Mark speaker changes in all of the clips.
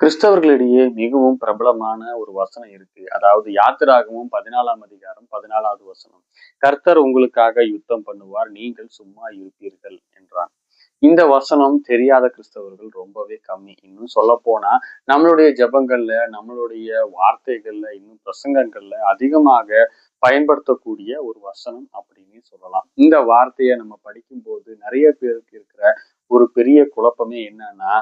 Speaker 1: கிறிஸ்தவர்களிடையே மிகவும் பிரபலமான ஒரு வசனம் இருக்கு. அதாவது யாத்திராகவும் பதினாலாம் அதிகாரம் பதினாலாவது வசனம். கர்த்தர் உங்களுக்காக யுத்தம் பண்ணுவார் நீங்கள் சும்மா இருப்பீர்கள் என்றான். இந்த வசனம் தெரியாத கிறிஸ்தவர்கள் ரொம்பவே கம்மி. இன்னும் சொல்ல போனா நம்மளுடைய ஜபங்கள்ல நம்மளுடைய வார்த்தைகள்ல இன்னும் பிரசங்கங்கள்ல அதிகமாக பயன்படுத்தக்கூடிய ஒரு வசனம் அப்படின்னு சொல்லலாம். இந்த வார்த்தையை நம்ம படிக்கும்போது நிறைய பேருக்கு இருக்கிற ஒரு பெரிய குழப்பமே என்னன்னா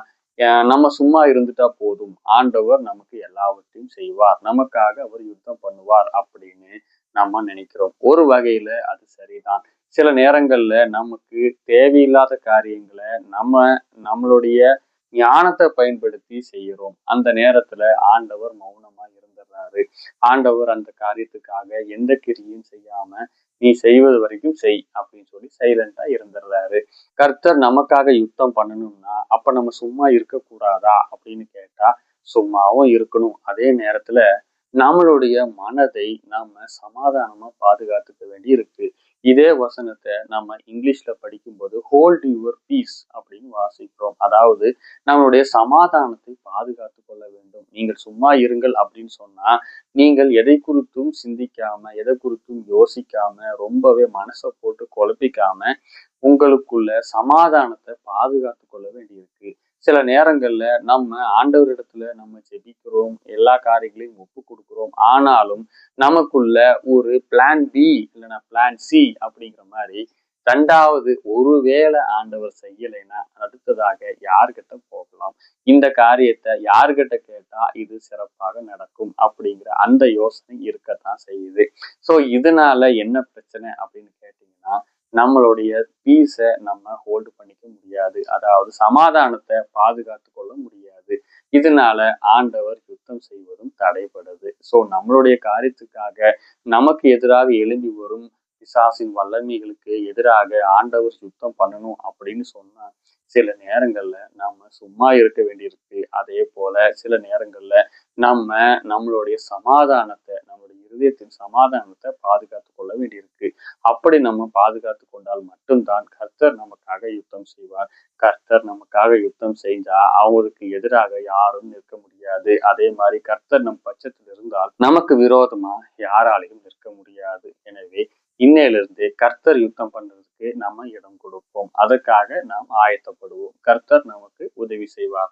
Speaker 1: நம்ம சும்மா இருந்துட்டா போதும். ஆண்டவர் நமக்கு எல்லாவற்றையும் செய்வார். நமக்காக அவர் யுத்தம் பண்ணுவார் அப்படின்னு நம்ம நினைக்கிறோம். ஒரு வகையில அது சரிதான். சில நேரங்கள்ல நமக்கு தேவையில்லாத காரியங்களை நம்ம நம்மளுடைய ஞானத்தை பயன்படுத்தி செய்கிறோம். அந்த நேரத்துல ஆண்டவர் மௌனமா சொல்றாரு ஆண்டவர் அந்த காரியத்துக்காக எந்த கிரியும் செய்யாம நீ செய்வது வரைக்கும் செய் அப்படின்னு சொல்லி சைலண்டா இருந்துடுறாரு. கர்த்தர் நமக்காக யுத்தம் பண்ணணும்னா அப்ப நம்ம சும்மா இருக்கக்கூடாதா அப்படின்னு கேட்டா சும்மாவும் இருக்கணும். அதே நேரத்துல நம்மளுடைய மனதை நாம சமாதானமா பாதுகாத்துக்க வேண்டி இருக்கு இதே வசனத்தை நம்ம இங்கிலீஷ்ல படிக்கும்போது ஹோல்ட் யுவர் பீஸ் அப்படின்னு வாசிக்கிறோம். அதாவது நம்மளுடைய சமாதானத்தை பாதுகாத்து நீங்கள் சும்மா இருங்கள் அப்படின்னு சொன்னா நீங்கள் எதை குறித்தும் சிந்திக்காம எதை குறித்தும் யோசிக்காம ரொம்பவே மனசை போட்டு குழப்பிக்காம உங்களுக்குள்ள சமாதானத்தை பாதுகாத்து கொள்ள வேண்டியிருக்கு. சில நேரங்கள்ல நம்ம ஆண்டவரிடத்துல நம்ம ஜெபிக்கிறோம் எல்லா காரியங்களையும் ஒப்பு கொடுக்குறோம். ஆனாலும் நமக்குள்ள ஒரு பிளான் பி இல்லைன்னா பிளான் சி அப்படிங்கிற மாதிரி ரெண்டாவது ஒருவேளை ஆண்டவர் செய்யலைன்னா அடுத்ததாக யார்கிட்ட போகலாம்? இந்த காரியத்தை யார்கிட்ட கேட்டா இது சிறப்பாக நடக்கும் அப்படிங்கிற அந்த யோசனை இருக்கத்தான் செய்யுது. ஸோ இதனால என்ன பிரச்சனை அப்படின்னு கேட்டீங்கன்னா நம்மளுடைய பீஸை நம்ம ஹோல்டு பண்ணிக்க முடியாது. அதாவது சமாதானத்தை பாதுகாத்து கொள்ள முடியாது. இதனால ஆண்டவர் யுத்தம் செய்வதும் தடைபடுது. ஸோ நம்மளுடைய காரியத்துக்காக நமக்கு எதிராக எழும்பி வரும் பிசாசின் வல்லமைகளுக்கு எதிராக ஆண்டவர் யுத்தம் பண்ணணும் அப்படின்னு சொன்னா சில நேரங்கள்ல நாம சும்மா இருக்க வேண்டியிருக்கு. அதே போல சில நேரங்கள்ல நம்ம நம்மளுடைய சமாதானத்தை நம்மளுடைய இருதயத்தின் சமாதானத்தை பாதுகாத்து கொள்ள வேண்டியிருக்கு. அப்படி நம்ம பாதுகாத்து கொண்டால் மட்டும்தான் கர்த்தர் நமக்காக யுத்தம் செய்வார். கர்த்தர் நமக்காக யுத்தம் செஞ்சா அவங்களுக்கு எதிராக யாரும் நிற்க முடியாது. அதே மாதிரி கர்த்தர் நம் பட்சத்தில் இருந்தால் நமக்கு விரோதமா யாராலையும் நிற்க முடியாது. எனவே இன்னையிலிருந்து கர்த்தர் யுத்தம் பண்றதுக்கு நம்ம இடம் கொடுப்போம். அதற்காக நாம் ஆயத்தப்படுவோம். கர்த்தர் நமக்கு உதவி செய்வார்.